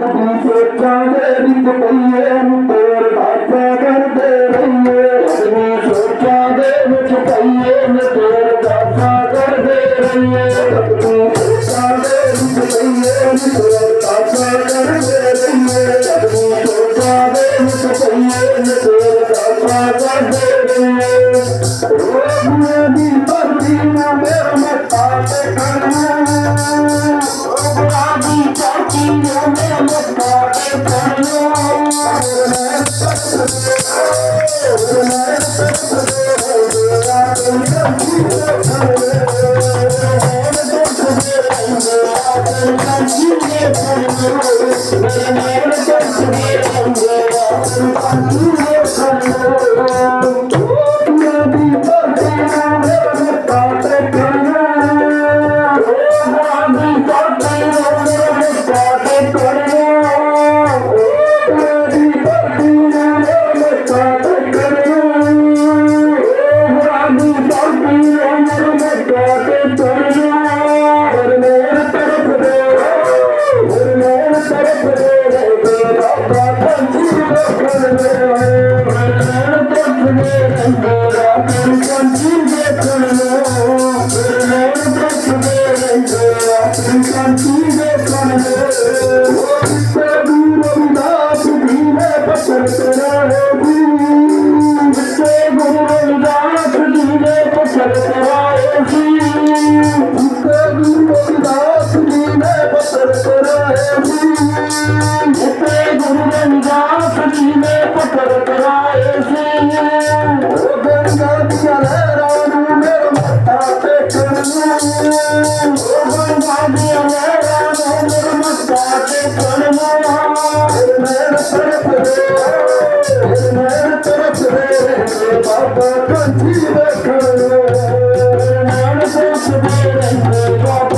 ਸੋਚਾਂ ਦੇ ਵਿੱਚ ਪਈਏ ਨੂੰ ਤੋਰ ਦਾਤਾ ਕਰਦੇ ਰਹੀਏ ਆਪਣੀ ਸੋਚਾਂ ਦੇ ਵਿੱਚ ਪਈਏ ਨੂੰ ਤੋਰ ਦਾਤਾ ਕਰਦੇ ਰਹੀਏ ਆਪਣੀ ਸੋਚਾਂ ਦੇ ਵਿੱਚ ਪਈਏ ਨੂੰ ਤੋਰ ਦਾਤਾ ਕਰਦੇ ਰਹੀਏ ਆਪਣੀ ਸੋਚਾਂ ਦੇ ਵਿੱਚ ਪਈਏ ਨੂੰ ਤੋਰ ਦਾਤਾ ਕਰਦੇ ਰਹੀਏ ਰੋਜ਼ ਦੀ ਭਰਤੀ ਨਾ ਮੇਰਾ ਮੱਥਾ ਟੇਕਣਾ ਦੀ ਚਾਚੀ I'm Thank you. ਬਾਬਾ ਕੰਠੀ ਵੇਖਣ ਨਾਨਕ ਸਭ ਦੇ ਬਾਬਾ